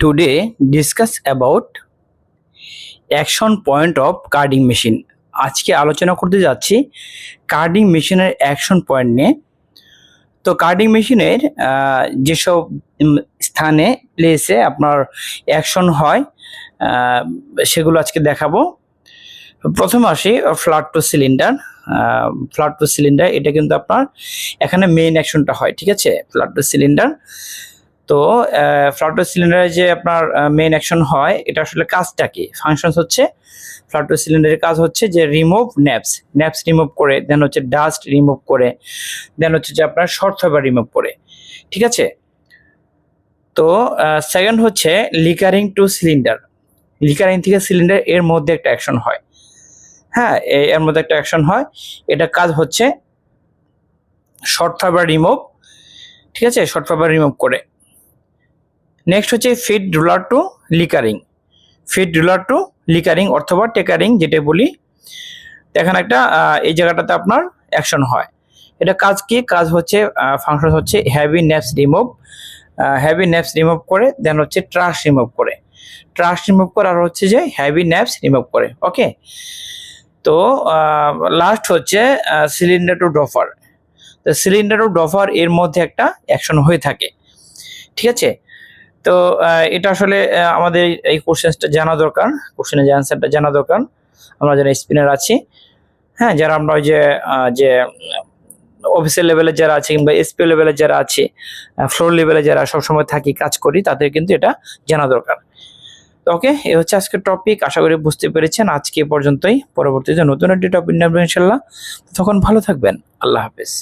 today discuss about action point of carding machine আজকে আলোচনা করতে যাচ্ছি কার্ডিং মেশিনের অ্যাকশন পয়েন্ট নিয়ে। তো কার্ডিং মেশিনের যেসব স্থানে প্লেসে আপনার অ্যাকশন হয় সেগুলো আজকে দেখাবো। প্রথম আসি flat to cylinder flat to cylinder এটা কিন্তু আপনার এখানে মেইন অ্যাকশনটা হয়, ঠিক আছে? ফ্ল্যাট টু সিলিন্ডার তো ফ্লাটো সিলিন্ডারে যে আপনার মেইন অ্যাকশন হয়, এটা আসলে কাজটা কি? ফাংশন হচ্ছে ফ্লাটো সিলিন্ডারের কাজ হচ্ছে যে রিমুভ ন্যাপস ন্যাপস রিমুভ করে দেন হচ্ছে ডাস্ট রিমুভ করে দেন হচ্ছে যে আপনার শর্ট ফাইবার রিমুভ করে, ঠিক আছে? তো সেকেন্ড হচ্ছে লিকারিং টু সিলিন্ডার লিকারিং থেকে সিলিন্ডার এর মধ্যে একটা অ্যাকশন হয় হ্যাঁ এর মধ্যে একটা অ্যাকশন হয়, এটা কাজ হচ্ছে শর্ট ফাইবার রিমুভ ঠিক আছে? শর্ট ফাইবার রিমুভ করে নেক্সট হচ্ছে feed roller to lickerin feed roller to lickerin অথবা টেকারিং যেটা বলি। এখানে একটা এই জায়গাটাতে আপনার অ্যাকশন হয়। এটা কাজ কি? কাজ হচ্ছে ফাংশন হচ্ছে heavy naps remove heavy naps remove করে দেন হচ্ছে ট্রাশ রিমুভ করে। ট্রাশ রিমুভ করে আর হচ্ছে যে হ্যাভি নেপস রিমুভ করে। ওকে তো লাস্ট হচ্ছে সিলিন্ডার টু ডফার তো সিলিন্ডার টু ডফার এর মধ্যে একটা অ্যাকশন হয়ে থাকে। ঠিক আছে? তো এটা আসলে আমাদের এই কোশ্চেনটা জানা দরকার কোশ্চেনের যে অ্যান্সারটা জানা দরকার। আমরা যারা স্পিনার আছি হ্যাঁ যারা আমরা ওই যে যে অফিসের লেভেলে যারা আছে কিংবা এসপি লেভেলে যারা আছে ফ্লোর লেভেলে যারা সবসময় থাকি, কাজ করি, তাদের কিন্তু এটা জানা দরকার। তো ওকে এ হচ্ছে আজকের টপিক আশা করি বুঝতে পেরেছেন। আজকে পর্যন্তই। পরবর্তীতে নতুন একটি টপিক নেবেন ইনশাল্লাহ তখন ভালো থাকবেন। আল্লাহ হাফেজ।